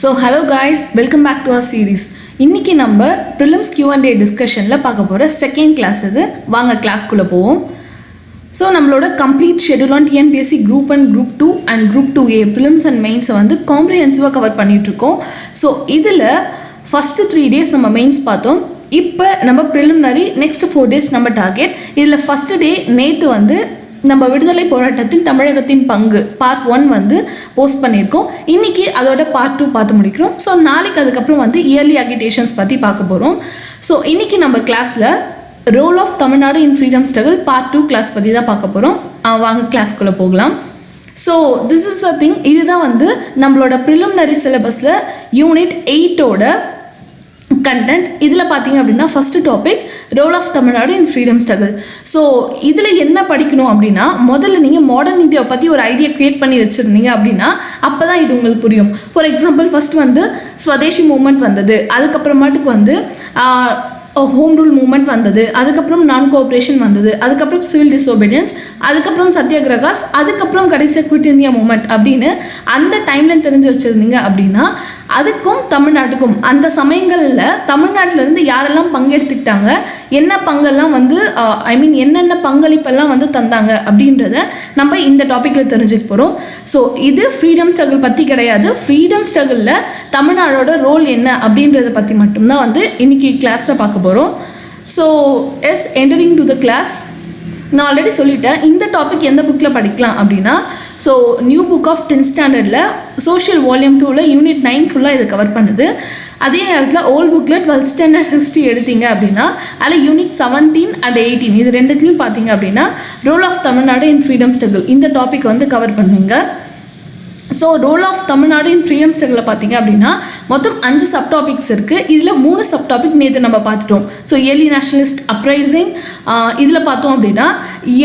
So hello guys welcome back to our series இன்றைக்கி நம்ம prelims Q and A டிஸ்கஷனில் பார்க்க போகிற செகண்ட் கிளாஸ் இது. வாங்க கிளாஸ்க்குள்ளே போவோம். ஸோ நம்மளோட complete schedule on TNPSC group and group two and group two A prelims and மெயின்ஸை வந்து காம்ப்ரிஹென்சிவாக கவர் பண்ணிகிட்ருக்கோம் ஸோ இதில் ஃபஸ்ட்டு த்ரீ டேஸ் நம்ம மெயின்ஸ் பார்த்தோம். இப்போ நம்ம ப்ரிலிமினரி நெக்ஸ்ட் ஃபோர் டேஸ் நம்ம டார்கெட் இதில் ஃபஸ்ட்டு டே நேற்று வந்து நம்ம விடுதலை போராட்டத்தில் தமிழகத்தின் பங்கு பார்ட் ஒன் வந்து போஸ்ட் பண்ணியிருக்கோம். இன்னைக்கு அதோட பார்ட் டூ பார்த்து முடிக்கிறோம். ஸோ நாளைக்கு அதுக்கப்புறம் வந்து இயர்லி அகிடேஷன்ஸ் பற்றி பார்க்க போகிறோம் ஸோ இன்னைக்கு நம்ம கிளாஸில் role of Tamil Nadu in freedom struggle part two class பற்றி தான் பார்க்க போகிறோம் வாங்க கிளாஸ்க்குள்ளே போகலாம். So this is a thing இதுதான் வந்து நம்மளோட ப்ரிலிமினரி சிலபஸில் யூனிட் எயிட்டோட கண்டென்ட் இதில் பார்த்தீங்க அப்படின்னா first topic role of Tamil Nadu in freedom struggle so இதில் என்ன படிக்கணும் அப்படின்னா முதல்ல நீங்கள் மாடர்ன் இந்தியாவை பற்றி ஒரு ஐடியா க்ரியேட் பண்ணி வச்சுருந்தீங்க அப்படின்னா அப்போ தான் இது உங்களுக்கு புரியும். ஃபார் எக்ஸாம்பிள் ஃபஸ்ட் வந்து ஸ்வதேசி மூமெண்ட் வந்தது. அதுக்கப்புறமாட்டுக்கு வந்து ஹோம் ரூல் மூமெண்ட் வந்தது. அதுக்கப்புறம் நான் கோஆப்ரேஷன் வந்தது. அதுக்கப்புறம் சிவில் டிசோபீடியன்ஸ் அதுக்கப்புறம் சத்யாகிரகாஸ் அதுக்கப்புறம் கடைசியாக குவிட் இந்தியா மூமெண்ட் அப்படின்னு அந்த டைம்ல தெரிஞ்சு வச்சுருந்தீங்க அப்படின்னா அதுக்கும் தமிழ்நாட்டுக்கும். அந்த சமயங்களில் தமிழ்நாட்டிலேருந்து யாரெல்லாம் பங்கெடுத்துக்கிட்டாங்க? என்ன பங்கெல்லாம் வந்து ஐ மீன் என்னென்ன பங்களிப்பெல்லாம் வந்து தந்தாங்க அப்படின்றத நம்ம இந்த டாப்பிக்கில் தெரிஞ்சுக்க போகிறோம் ஸோ இது ஃப்ரீடம் ஸ்ட்ரகிள் பற்றி கிடையாது. ஃப்ரீடம் ஸ்ட்ரகிளில் தமிழ்நாடோட ரோல் என்ன அப்படின்றத பற்றி மட்டும்தான் வந்து இன்னைக்கு கிளாஸில் பார்க்க போகிறோம் so as entering to the class நான் ஆல்ரெடி சொல்லிட்டேன். இந்த டாபிக் எந்த புக்கில் படிக்கலாம் அப்படின்னா so new book of tenth ஸ்டாண்டர்டில் சோஷியல் வால்யூம் டூவில் யூனிட் நைன் ஃபுல்லாக இதை கவர் பண்ணுது. அதே நேரத்தில் ஓல்ட் புக்கில் டுவெல்த் ஸ்டாண்டர்ட் ஹிஸ்ட்ரி எடுத்தீங்க அப்படின்னா அதில் யூனிட் செவன்டீன் அண்ட் எயிட்டீன் இது ரெண்டுத்துலையும் பார்த்தீங்க அப்படின்னா role of Tamil Nadu in freedom struggle இந்த டாபிக் வந்து கவர் பண்ணுவீங்க. So role of Tamil Nadu in freedom ஸ்ட்ரகிளில் பார்த்தீங்க அப்படின்னா மொத்தம் அஞ்சு சப் டாபிக்ஸ் இருக்குது இதில் மூணு சப் டாபிக் நேற்று நம்ம பார்த்துட்டோம். ஸோ ஏர்லி நேஷனலிஸ்ட் அப்ரைசிங் இதில் பார்த்தோம் அப்படின்னா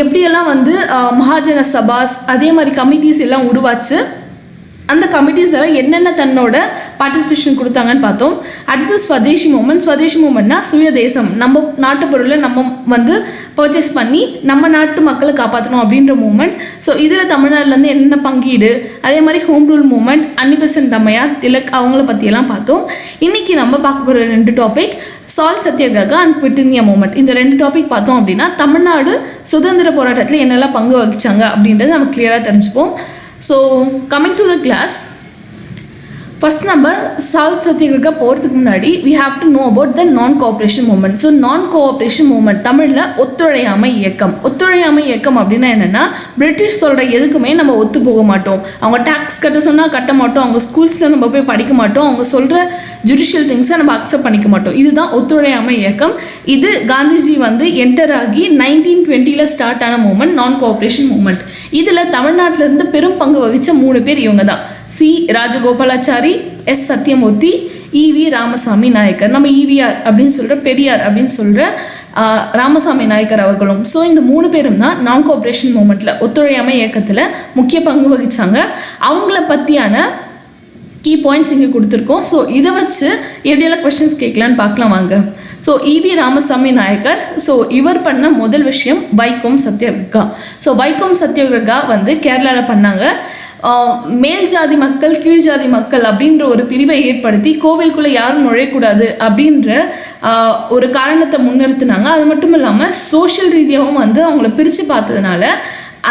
எப்படியெல்லாம் வந்து மகாஜன சபாஸ் அதே மாதிரி கமிட்டிஸ் எல்லாம் உருவாச்சு அந்த கமிட்டிஸ் எல்லாம் என்னென்ன தன்னோட பார்ட்டிசிபேஷன் கொடுத்தாங்கன்னு பார்த்தோம். அடுத்து ஸ்வதேசி மூமெண்ட் ஸ்வதேசி மூமெண்ட்னா சுயதேசம் நம்ம நாட்டு பொருளை நம்ம வந்து பர்ச்சேஸ் பண்ணி நம்ம நாட்டு மக்களை காப்பாற்றணும் அப்படின்ற மூமெண்ட் ஸோ இதில் தமிழ்நாட்டிலேருந்து என்னென்ன பங்கீடு? அதே மாதிரி home rule movement Annie Besant தம்மையார் Tilak அவங்கள பற்றியெல்லாம் பார்த்தோம். இன்னைக்கு நம்ம பார்க்க போகிற ரெண்டு topic salt satyagraha and quit India movement இந்த ரெண்டு டாபிக் பார்த்தோம் அப்படின்னா தமிழ்நாடு சுதந்திர போராட்டத்தில் என்னெல்லாம் பங்கு வகிச்சாங்க அப்படின்றத நம்ம கிளியராக தெரிஞ்சுப்போம். So coming to the class first நம்ம சால்ட் சத்தியகிரகா போகிறதுக்கு முன்னாடி we have to know about the non cooperation movement so non cooperation movement தமிழில் ஒத்துழையாமை இயக்கம். ஒத்துழையாமை இயக்கம் அப்படின்னா என்னென்னா பிரிட்டிஷ் சொல்கிற எதுக்குமே நம்ம ஒத்து போக மாட்டோம். அவங்க டேக்ஸ் கட்ட சொன்னால் கட்ட மாட்டோம். அவங்க ஸ்கூல்ஸில் நம்ம போய் படிக்க மாட்டோம். அவங்க சொல்கிற ஜுடிஷியல் திங்ஸை நம்ம அக்செப்ட் பண்ணிக்க மாட்டோம். இதுதான் ஒத்துழையாமை இயக்கம். இது காந்திஜி வந்து என்டர் ஆகி நைன்டீன் டுவெண்ட்டியில் ஸ்டார்ட் ஆன மூமெண்ட் நான் கோஆப்ரேஷன் மூமெண்ட் இதில் தமிழ்நாட்டிலேருந்து பெரும் பங்கு வகித்த மூணு பேர் இவங்க தான் C Rajagopalachari S Sathyamurthy E V Ramasamy Naicker. நம்ம இவிஆர் அப்படின்னு சொல்கிற பெரியார் அப்படின்னு சொல்கிற ராமசாமி நாயக்கர் அவர்களும். ஸோ இந்த மூணு பேரும் தான் நான் கோஆப்ரேஷன் மூமெண்ட்டில் ஒத்துழையாமை இயக்கத்தில் முக்கிய பங்கு வகித்தாங்க அவங்கள பற்றியான கீ பாயிண்ட்ஸ் இங்கே கொடுத்துருக்கோம். ஸோ இதை வச்சு எப்படியெல்லாம் கொஷின்ஸ் கேட்கலான்னு பார்க்கலாம் வாங்க. ஸோ இவி ராமசாமி நாயக்கர். ஸோ இவர் பண்ண முதல் விஷயம் வைக்கோம் சத்யாகிரகா. ஸோ வைக்கோம் சத்யாகிரகா வந்து கேரளாவில் பண்ணாங்க. மேல் ஜாதி மக்கள் கீழ் ஜாதி மக்கள் அப்படின்ற ஒரு பிரிவை ஏற்படுத்தி கோவிலுக்குள்ளே யாரும் நுழையக்கூடாது அப்படின்ற ஒரு காரணத்தை முன்னிறுத்தினாங்க. அது மட்டும் இல்லாமல் சோஷியல் ரீதியாகவும் வந்து அவங்கள பிரித்து பார்த்ததுனால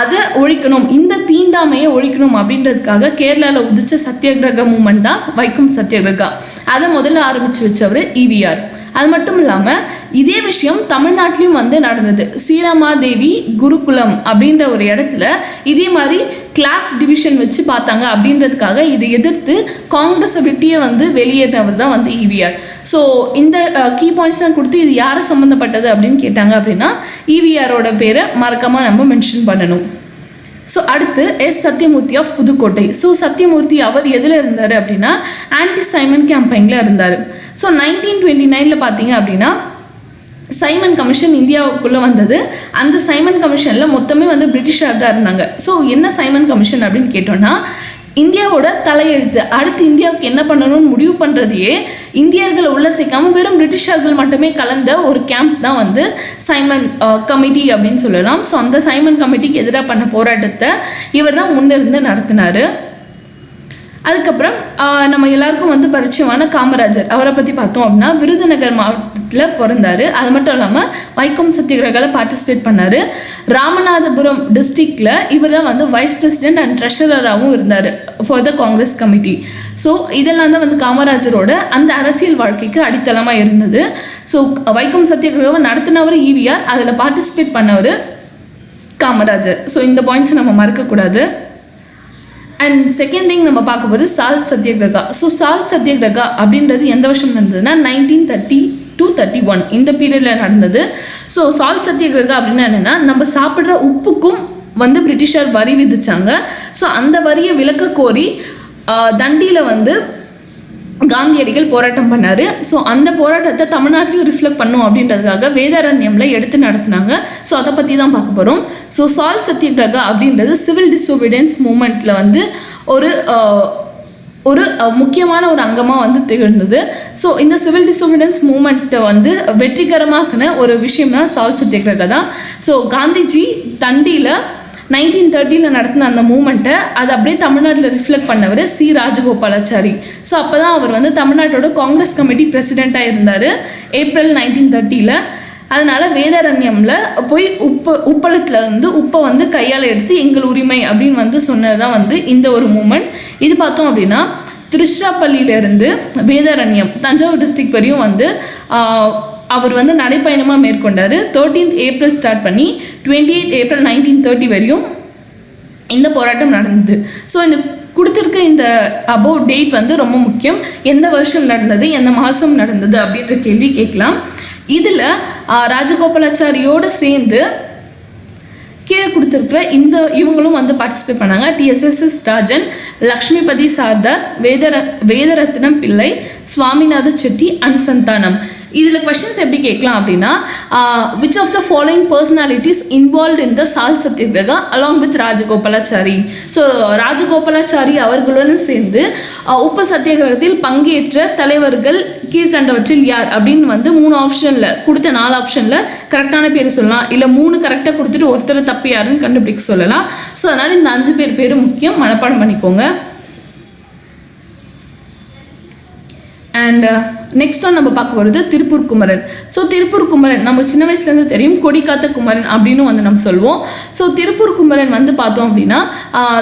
அதை ஒழிக்கணும் இந்த தீண்டாமையை ஒழிக்கணும் அப்படின்றதுக்காக கேரளாவில் உதிச்ச சத்தியாகிரக மூமெண்ட் தான் வைக்கம் சத்தியாகிரகா. அதை முதல்ல ஆரம்பித்து வச்சவர் இவிஆர் அது மட்டும் இல்லாமல் இதே விஷயம் தமிழ்நாட்டிலையும் வந்து நடந்தது. சீரமாதேவி குருகுலம் அப்படின்ற ஒரு இடத்துல இதே மாதிரி கிளாஸ் டிவிஷன் வச்சு பார்த்தாங்க அப்படின்றதுக்காக இதை எதிர்த்து காங்கிரஸை விட்டியே வந்து வெளியேறினவர் தான் வந்து இவிஆர் ஸோ இந்த கீ பாயிண்ட்ஸ் தான் கொடுத்து இது யாரை சம்மந்தப்பட்டது அப்படின்னு கேட்டாங்க அப்படின்னா இவிஆரோட பேரை மறக்காமல் நம்ம மென்ஷன் பண்ணணும். ஸோ அடுத்து S Sathyamurthy of Pudukkottai so Sathyamurthy அவர் எதில் இருந்தார் அப்படின்னா ஆன்டி சைமன் கேம்பெயினில் இருந்தார். ஸோ நைன்டீன் டுவெண்ட்டி நைனில் பார்த்தீங்க அப்படின்னா சைமன் கமிஷன் இந்தியாவுக்குள்ளே வந்தது. அந்த சைமன் கமிஷனில் மொத்தமே வந்து பிரிட்டிஷார் தான் இருந்தாங்க. ஸோ என்ன சைமன் கமிஷன் அப்படின்னு கேட்டோம்னா இந்தியாவோட தலையெழுத்து. அடுத்து இந்தியாவுக்கு என்ன பண்ணணும்னு முடிவு பண்ணுறதையே இந்தியர்களை உள்ள சேர்க்காம வெறும் பிரிட்டிஷார்கள் மட்டுமே கலந்த ஒரு கேம்ப் தான் வந்து சைமன் கமிட்டி அப்படின்னு சொல்லலாம். ஸோ அந்த சைமன் கமிட்டிக்கு எதிராக பண்ண போராட்டத்தை இவர் தான் முன்னிருந்து நடத்தினாரு. அதுக்கப்புறம் நம்ம எல்லாருக்கும் வந்து பரிச்சயமான காமராஜர். அவரை பற்றி பார்த்தோம் அப்படின்னா விருதுநகர் மாவட்டத்தில் பிறந்தாரு. அது மட்டும் இல்லாமல் வைக்கம் சத்தியகிரகால பார்ட்டிசிபேட் பண்ணார். ராமநாதபுரம் டிஸ்ட்ரிக்டில் இவர் தான் வந்து வைஸ் பிரசிடென்ட் அண்ட் ட்ரெஷரராகவும் இருந்தார் for the Congress committee so இதெல்லாம் தான் வந்து காமராஜரோட அந்த அரசியல் வாழ்க்கைக்கு அடித்தளமாக இருந்தது. ஸோ வைக்கம் சத்தியகிரகம் நடத்தினவர் ஈவிஆர் அதில் பார்ட்டிசிபேட் பண்ணவர் காமராஜர். ஸோ இந்த பாயிண்ட்ஸை நம்ம மறக்கக்கூடாது. அண்ட் செகண்ட் திங் நம்ம பார்க்க போகிறது salt satyagraha so salt satyagraha அப்படின்றது எந்த வருஷம் நடந்ததுன்னா nineteen thirty two thirty one இந்த பீரியடில் நடந்தது. ஸோ சால்ட் சத்தியகிரகா அப்படின்னா என்னென்னா நம்ம சாப்பிட்ற உப்புக்கும் வந்து பிரிட்டிஷார் வரி விதிச்சாங்க. ஸோ அந்த வரியை விலக்க கோரி தண்டியில் வந்து காந்தியடிகள் போராட்டம் பண்ணாரு. ஸோ அந்த போராட்டத்தை தமிழ்நாட்டிலையும் ரிஃப்ளெக்ட் பண்ணும் அப்படின்றதுக்காக வேதாரண்யம்ல எடுத்து நடத்தினாங்க. ஸோ அதை பற்றி தான் பார்க்க போகிறோம் ஸோ சால் சத்தியகிரக அப்படின்றது சிவில் டிஸ்டோபிடன்ஸ் மூமெண்ட்ல வந்து ஒரு ஒரு முக்கியமான ஒரு அங்கமாக வந்து திகழ்ந்தது. ஸோ இந்த சிவில் டிஸ்டோபிடன்ஸ் மூமெண்ட்டை வந்து வெற்றிகரமாக்கின ஒரு விஷயம்னா சால் சத்தியகிரக தான். ஸோ காந்திஜி தண்டியில் நைன்டீன் தேர்ட்டியில் நடத்தின அந்த மூமெண்ட்டை அதை அப்படியே தமிழ்நாட்டில் ரிஃப்ளெக்ட் பண்ணவர் சி. ராஜகோபாலாச்சாரி. ஸோ அப்போ தான் அவர் வந்து தமிழ்நாட்டோட காங்கிரஸ் கமிட்டி பிரசிடெண்ட்டாக இருந்தார் ஏப்ரல் நைன்டீன் தேர்ட்டியில் அதனால வேதாரண்யம்ல போய் உப்பு உப்பளத்துல இருந்து உப்பை வந்து கையால் எடுத்து எங்கள் உரிமை அப்படின்னு வந்து சொன்னது தான் வந்து இந்த ஒரு மூமெண்ட். இது பார்த்தோம் அப்படின்னா திருச்சிராப்பள்ளியிலேருந்து வேதாரண்யம் தஞ்சாவூர் டிஸ்ட்ரிக்ட் வரையும் வந்து அவர் வந்து நடைப்பயணமாக மேற்கொண்டார். தேர்ட்டீன்த் ஏப்ரல் ஸ்டார்ட் பண்ணி twenty eight April nineteen thirty வரையும் இந்த போராட்டம் நடந்தது. ஸோ இந்த கொடுத்துருக்க இந்த அபவுட் டேட் வந்து ரொம்ப முக்கியம். எந்த வருஷம் நடந்தது எந்த மாதம் நடந்தது அப்படின்ற கேள்வி கேட்கலாம். இதில் ராஜகோபாலாச்சாரியோடு சேர்ந்து கீழே கொடுத்துருக்க இந்த இவங்களும் வந்து பார்ட்டிசிபேட் பண்ணாங்க. டிஎஸ்எஸ்எஸ் ராஜன் லக்ஷ்மிபதி சார்தார் வேதர வேதரத்னம் பிள்ளை சுவாமிநாத செட்டி அன்சந்தானம். சந்தானம் இதில் கொஷின்ஸ் எப்படி கேட்கலாம் அப்படின்னா which of the following personalities involve in the salt satyagraha along with Rajagopalachari so Rajagopalachari அவர்களுடன் சேர்ந்து உப்ப உப்பு சத்தியாகிரகத்தில் பங்கேற்ற தலைவர்கள் கீழ்கண்டவற்றில் யார் அப்படின்னு வந்து மூணு ஆப்ஷனில் கொடுத்த நாலு ஆப்ஷனில் கரெக்டான பேர் சொல்லலாம். இல்லை மூணு கரெக்டாக கொடுத்துட்டு ஒருத்தர் தப்பு யாருன்னு கண்டுபிடிக்க சொல்லலாம். ஸோ அதனால் இந்த அஞ்சு பேர் பேர் முக்கியம். மனப்பாடம் பண்ணிக்கோங்க. அண்ட் நெக்ஸ்ட் ஒன் நம்ம பார்க்க போகிறது திருப்பூர் குமரன். ஸோ திருப்பூர் குமரன் நம்ம சின்ன வயசுலேருந்து தெரியும் கொடி காத்த குமரன் அப்படின்னு வந்து நம்ம சொல்லுவோம் ஸோ திருப்பூர் குமரன் வந்து பார்த்தோம் அப்படின்னா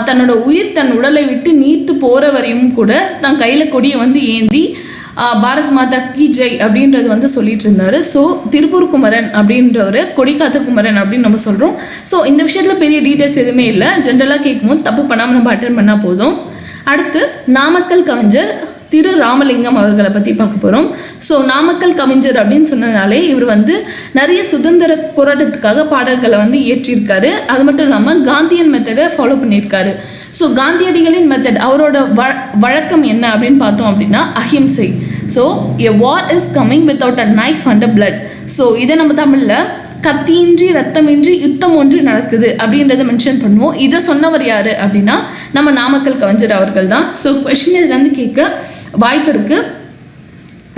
தன்னோட உயிர் தன் உடலை விட்டு நீத்து போகிற வரையும் கூட தன் கையில் கொடியை வந்து ஏந்தி பாரத் மாதா கி ஜெய் அப்படின்றது வந்து சொல்லிட்டு இருந்தாரு. ஸோ திருப்பூர் குமரன் அப்படின்றவர் கொடிக்காத்த குமரன் அப்படின்னு நம்ம சொல்கிறோம் ஸோ இந்த விஷயத்தில் பெரிய டீட்டெயில்ஸ் எதுவுமே இல்லை. ஜென்ரலாக கேட்கும்போது தப்பு பண்ணாமல் நம்ம அட்டன் பண்ணால் போதும். அடுத்து நாமக்கல் கவிஞர் திரு ராமலிங்கம் அவர்களை பற்றி பார்க்க போகிறோம் ஸோ நாமக்கல் கவிஞர் அப்படின்னு சொன்னதுனாலே இவர் வந்து நிறைய சுதந்திர போராட்டத்துக்காக பாடல்களை வந்து இயற்றியிருக்காரு. அது மட்டும் இல்லாமல் காந்தியன் மெத்தடை ஃபாலோ பண்ணியிருக்காரு. ஸோ காந்தியடிகளின் மெத்தட் அவரோட வ வழக்கம் என்ன அப்படின்னு பார்த்தோம் அப்படின்னா அஹிம்சை. So a war is coming without a knife and a blood so இதை நம்ம தமிழில் கத்தியின்றி ரத்தமின்றி யுத்தம் ஒன்று நடக்குது அப்படின்றத மென்ஷன் பண்ணுவோம். இதை சொன்னவர் யார் அப்படின்னா நம்ம நாமக்கல் கவிஞர் அவர்கள் தான். ஸோ கொஷின் இதுலேருந்து கேட்க வாய்ப்பு இருக்கு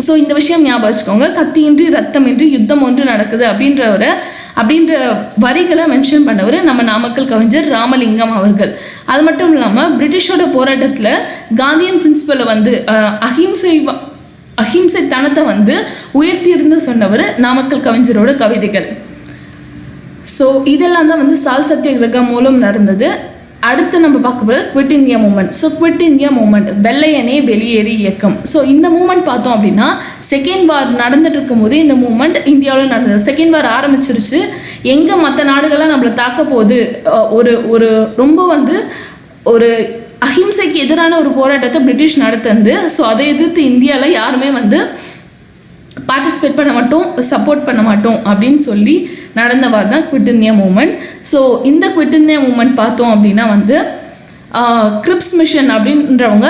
ஸோ இந்த விஷயம் ஞாபகம் வச்சுக்கோங்க. கத்தியின்றி ரத்தமின்றி யுத்தம் ஒன்று நடக்குது அப்படின்றவரை அப்படின்ற வரிகளை மென்ஷன் பண்ணவர் நம்ம நாமக்கல் கவிஞர் ராமலிங்கம் அவர்கள். அது மட்டும் இல்லாமல் பிரிட்டிஷோட போராட்டத்தில் காந்தியன் பிரின்சிபலை வந்து அஹிம்சை அஹிம்சை தனத்தை வந்து உயர்த்தி இருந்து சொன்னவர் நாமக்கல் கவிஞரோட கவிதைகள். ஸோ இதெல்லாம் தான் வந்து சால் சத்தியகிரகா மூலம் நடந்தது. அடுத்து நம்ம பார்க்க போகிறது quit India movement so quit India movement வெள்ளையனே வெளியேறி இயக்கம். ஸோ இந்த மூமெண்ட் பார்த்தோம் அப்படின்னா செகண்ட் வார் நடந்துட்டு இருக்கும்போது இந்த மூமெண்ட் இந்தியாவில் நடந்தது. செகண்ட் வார் ஆரம்பிச்சிருச்சு. எங்கே மற்ற நாடுகள்லாம் நம்மளை தாக்க போகுது? ஒரு ஒரு ரொம்ப வந்து ஒரு அஹிம்சைக்கு எதிரான ஒரு போராட்டத்தை பிரிட்டிஷ் நடத்தந்து ஸோ அதை எதிர்த்து இந்தியாவில் யாருமே வந்து பார்ட்டிசிபேட் பண்ண மாட்டோம் சப்போர்ட் பண்ண மாட்டோம் அப்படின்னு சொல்லி நடந்தவர் தான் குவிட் இந்தியா மூமெண்ட். ஸோ இந்த குவிட் இந்தியா மூமெண்ட் பார்த்தோம் அப்படின்னா வந்து கிரிப்ஸ் மிஷன் அப்படின்றவங்க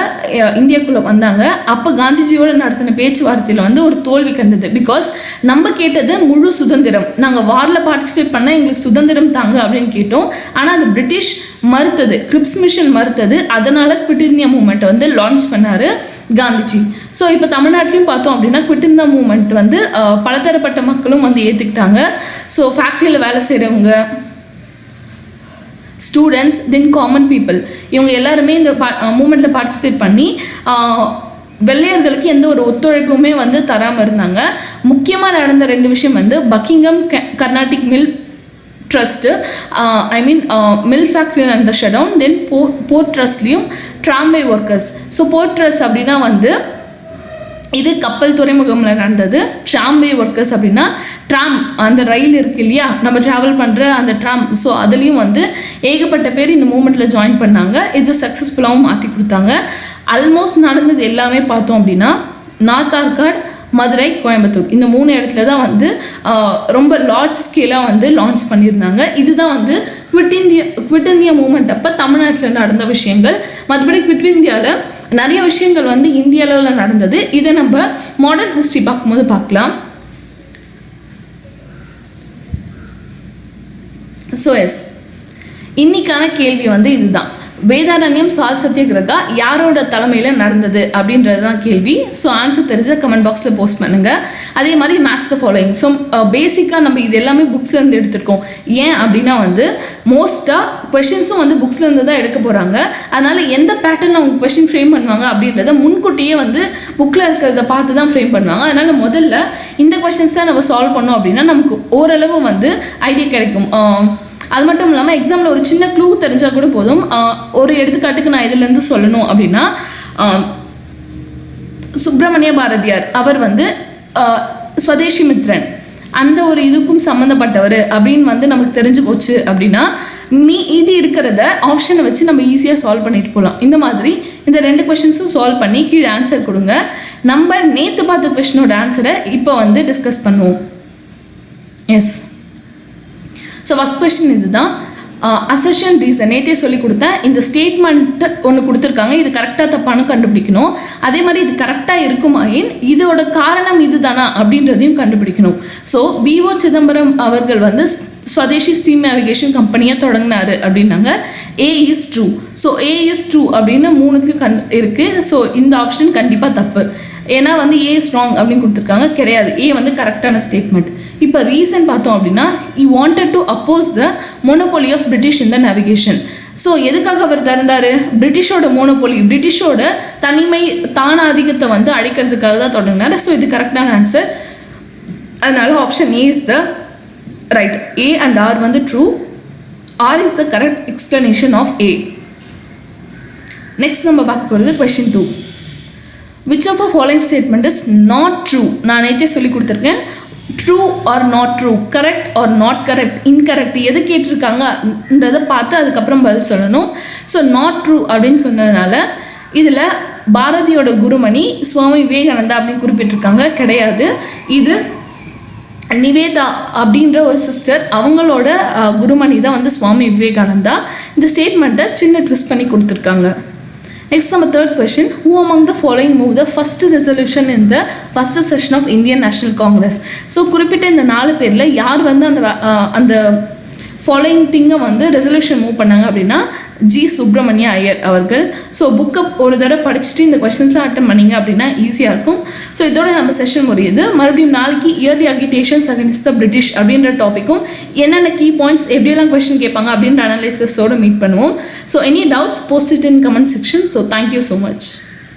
இந்தியாக்குள்ளே வந்தாங்க. அப்போ காந்திஜியோட நடத்தின பேச்சுவார்த்தையில் வந்து ஒரு தோல்வி கண்டது. பிகாஸ் நம்ம கேட்டது முழு சுதந்திரம். நாங்கள் வாரில் பார்ட்டிசிபேட் பண்ண எங்களுக்கு சுதந்திரம் தாங்க அப்படின்னு கேட்டோம். ஆனால் அது பிரிட்டிஷ் மறுத்தது. கிரிப்ஸ் மிஷன் மறுத்தது. அதனால் குவிட் இந்தியா மூமெண்ட்டை வந்து லான்ச் பண்ணார். காந்திஜி. ஸோ இப்போ தமிழ்நாட்டிலையும் பார்த்தோம் அப்படின்னா குவிட் இந்தியா மூமெண்ட் வந்து பலதரப்பட்ட மக்களும் வந்து ஏற்றுக்கிட்டாங்க ஸோ ஃபேக்ட்ரியில் வேலை செய்கிறவங்க ஸ்டூடெண்ட்ஸ் தென் காமன் பீப்புள் இவங்க எல்லாருமே இந்த பா மூமெண்ட்டில் பார்ட்டிசிபேட் பண்ணி வெள்ளையர்களுக்கு எந்த ஒரு ஒத்துழைப்புமே வந்து தராமல் இருந்தாங்க. முக்கியமாக நடந்த ரெண்டு விஷயம் வந்து Buckingham Carnatic mill trust I mean mill ஃபேக்ட்ரியில் நடந்த ஷடவுன் தென் போ port ட்ரஸ்ட்லேயும் tramway workers so port trust அப்படின்னா வந்து இது கப்பல் துறைமுகமில் நடந்தது. ட்ராம்வே ஒர்க்கர்ஸ் அப்படின்னா ட்ராம் அந்த ரயில் இருக்கு இல்லையா? நம்ம ட்ராவல் பண்ணுற அந்த ட்ராம் ஸோ அதுலேயும் வந்து ஏகப்பட்ட பேர் இந்த மூமெண்ட்டில் ஜாயின் பண்ணாங்க. இது சக்ஸஸ்ஃபுல்லாகவும் மாற்றி கொடுத்தாங்க. ஆல்மோஸ்ட் நடந்தது எல்லாமே பார்த்தோம் அப்படின்னா நார்த் ஆர்காட் மதுரை கோயம்புத்தூர். இந்த மூணு இடத்துல தான் வந்து ரொம்ப லார்ஜ் ஸ்கேலாக வந்து லான்ச் பண்ணியிருந்தாங்க. இதுதான் வந்து quit India quit India movement அப்போ தமிழ்நாட்டில் நடந்த விஷயங்கள். மற்றபடி குவிட் இந்தியாவில் நிறைய விஷயங்கள் வந்து இந்திய அளவில் நடந்தது. இதை நம்ம மாடர்ன் ஹிஸ்ட்ரி பார்க்கும்போது பார்க்கலாம். ஸோ எஸ் இன்னைக்கான கேள்வி வந்து இதுதான். வேதாரண்யம் சால் சத்யகிரகா யாரோட தலைமையில் நடந்தது அப்படின்றது தான் கேள்வி. ஸோ ஆன்சர் தெரிஞ்ச கமெண்ட் பாக்ஸில் போஸ்ட் பண்ணுங்க. அதே மாதிரி மேட்ச் த ஃபாலோயிங் ஸோ பேசிக்காக நம்ம இது எல்லாமே புக்ஸ்லேருந்து எடுத்திருக்கோம். ஏன் அப்படின்னா வந்து மோஸ்ட்டாக கொஷின்ஸும் வந்து புக்ஸ்லேருந்து தான் எடுக்க போகிறாங்க அதனால் எந்த பேட்டர்ன் அவங்க கொஷின் ஃப்ரேம் பண்ணுவாங்க அப்படின்றத முன்கூட்டியே வந்து புக்கில் இருக்கிறத பார்த்து தான் ஃப்ரேம் பண்ணுவாங்க. அதனால் முதல்ல இந்த கொஷின்ஸ் தான் நம்ம சால்வ் பண்ணோம் அப்படின்னா நமக்கு ஓரளவு வந்து ஐடியா கிடைக்கும். அது மட்டும் இல்லாமல் எக்ஸாமில் ஒரு சின்ன க்ளூ தெரிஞ்சால் கூட போதும். ஒரு எடுத்துக்காட்டுக்கு நான் இதுலேருந்து சொல்லணும் அப்படின்னா சுப்பிரமணிய பாரதியார். அவர் வந்து ஸ்வதேஷி மித்ரன். அந்த ஒரு இதுக்கும் சம்மந்தப்பட்டவர் அப்படின்னு வந்து நமக்கு தெரிஞ்சு போச்சு அப்படின்னா மீ இது இருக்கிறத ஆப்ஷனை வச்சு நம்ம ஈஸியாக சால்வ் பண்ணிட்டு போகலாம் இந்த மாதிரி இந்த ரெண்டு கொஷின்ஸும் சால்வ் பண்ணி கீழே ஆன்சர் கொடுங்க. நம்ம நேற்று பார்த்த கொஷினோட ஆன்சரை இப்போ வந்து டிஸ்கஸ் பண்ணுவோம். எஸ் ஸோ ஃபஸ்ட் கொஷின் இதுதான். அசஷன் ரீசன் நேற்றே சொல்லி கொடுத்தேன் இந்த ஸ்டேட்மெண்ட் ஒன்று கொடுத்துருக்காங்க. இது கரெக்டாக தப்பானு கண்டுபிடிக்கணும். அதே மாதிரி இது கரெக்டாக இருக்குமாயின் இதோட காரணம் இதுதானா அப்படின்றதையும் கண்டுபிடிக்கணும். ஸோ பிஓ சிதம்பரம் அவர்கள் வந்து ஸ்வதேசி ஸ்டீம் நேவிகேஷன் கம்பெனியாக தொடங்கினாரு அப்படின்னாங்க. A is true so A is true அப்படின்னு மூணுத்துக்கு கண் இருக்குது ஸோ இந்த ஆப்ஷன் கண்டிப்பாக தப்பு. ஏன்னா வந்து ஏ ஸ்ட்ராங் அப்படின்னு கொடுத்துருக்காங்க. கிடையாது. ஏ வந்து கரெக்டான ஸ்டேட்மெண்ட் இப்போ ரீசன் பார்த்தோம் அப்படின்னா he wanted to oppose the monopoly of British in the navigation so எதுக்காக அவர் திறந்தார்? பிரிட்டிஷோட மோனோபோலி பிரிட்டிஷோட தனிமை தானாதிக்கத்தை வந்து அழைக்கிறதுக்காக தான் தொடங்கினார். ஸோ இது கரெக்டான ஆன்சர் அதனால option A is the right A and R வந்து true R is the correct explanation of A next நம்ம பார்க்க போகிறது question two which of a following statement is not true நான் நேற்றே சொல்லி கொடுத்துருக்கேன். True or not true correct or not correct incorrect எது கேட்டிருக்காங்கன்றதை பார்த்து அதுக்கப்புறம் பதில் சொல்லணும். ஸோ நாட் ட்ரூ அப்படின்னு சொன்னதுனால இதில் பாரதியோட குருமணி சுவாமி விவேகானந்தா அப்படின்னு குறிப்பிட்டிருக்காங்க. கிடையாது. இது நிவேதா அப்படின்ற ஒரு சிஸ்டர் அவங்களோட குருமணி தான் வந்து சுவாமி விவேகானந்தா. இந்த ஸ்டேட்மெண்ட்டை சின்ன ட்விஸ்ட் பண்ணி கொடுத்துருக்காங்க. நெக்ஸ்ட் நம்ம third question who among the following move the first resolution in the first session of Indian National Congress so குறிப்பிட்ட இந்த நாலு பேரில் யார் வந்து அந்த அந்த ஃபாலோயிங் திங்கை வந்து ரெசல்யூஷன் மூவ் பண்ணாங்க அப்படின்னா ஜி சுப்பிரமணிய ஐயர் அவர்கள். ஸோ புக்கை ஒரு தடவை படிச்சுட்டு இந்த கொஸ்டின்ஸ்லாம் அட்டன் பண்ணீங்க அப்படின்னா ஈஸியாக இருக்கும். ஸோ இதோட நம்ம செஷன் முடியுது. மறுபடியும் நாளைக்கு early agitations against the British அப்படின்ற டாப்பிக்கும் என்னென்ன கீ பாயிண்ட்ஸ் எப்படியெல்லாம் கொஸ்டின் கேட்பாங்க அப்படின்ற அனலைசஸோடு மீட் பண்ணுவோம். So any doubts post it in comment section so thank you so much